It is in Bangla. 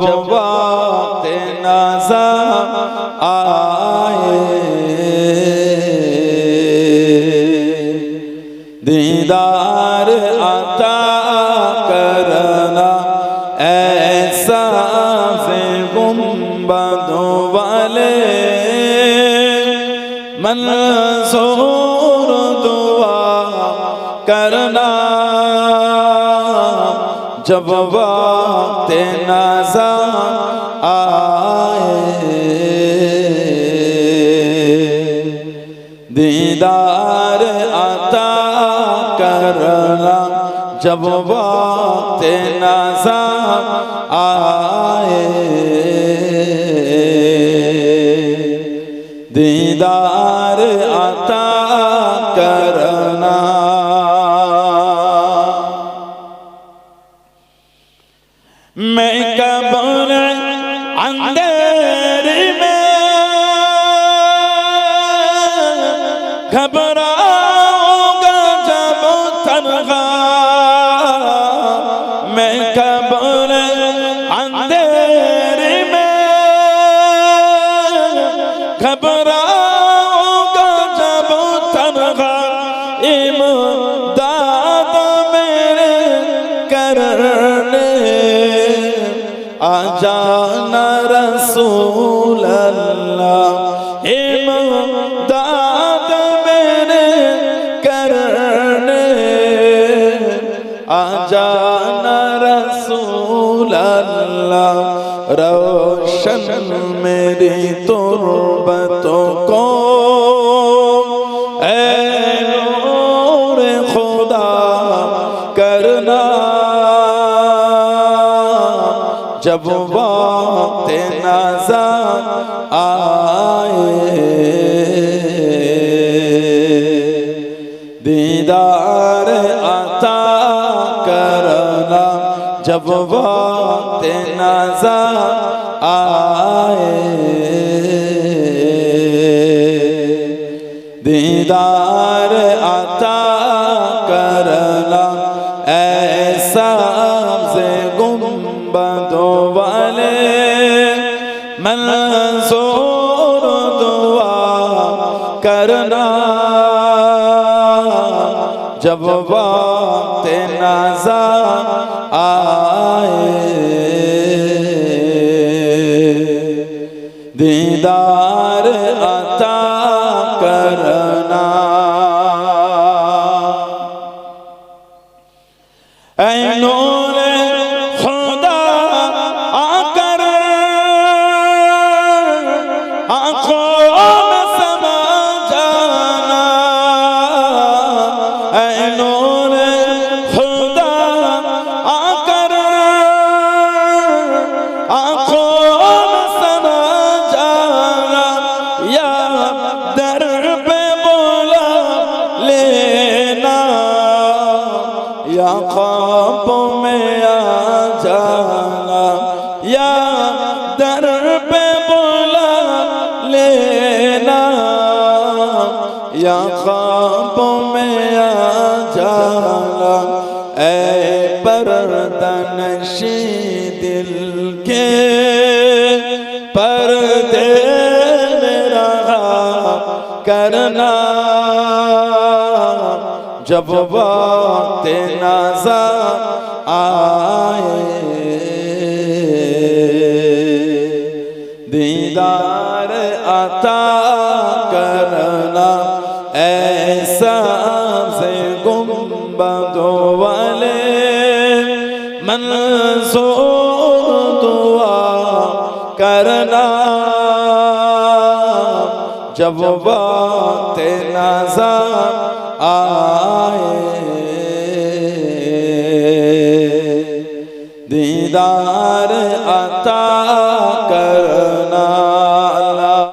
وقت نظر آئے دیدار عطا کرنا ایسا سے گنبد والے منصور जब वक्त नजर आए दीदार अता करना जब वक्त नजर आए दीदार বড় আন্দে জানা রসুল দাদ মেরে করনে। আজানা রসুল রোশন মেরি তুরবত কো। এ जब वक्त नजर आए दीदार अता करना जब वक्त नजर आए दीदार अता करना ऐसा کرنا جب وقت نازا یا خواب میں آ جانا، یا در پہ بولا لینا، یا خواب میں آ جانا۔ اے پردہ نشی دل کے پردے میں رہا کرنا۔ जब वक्त नजर आए दीदार अता करना ऐसा से गुम्बदों वाले मंसूर दुआ करना जब वक्त नजर آئے دیدار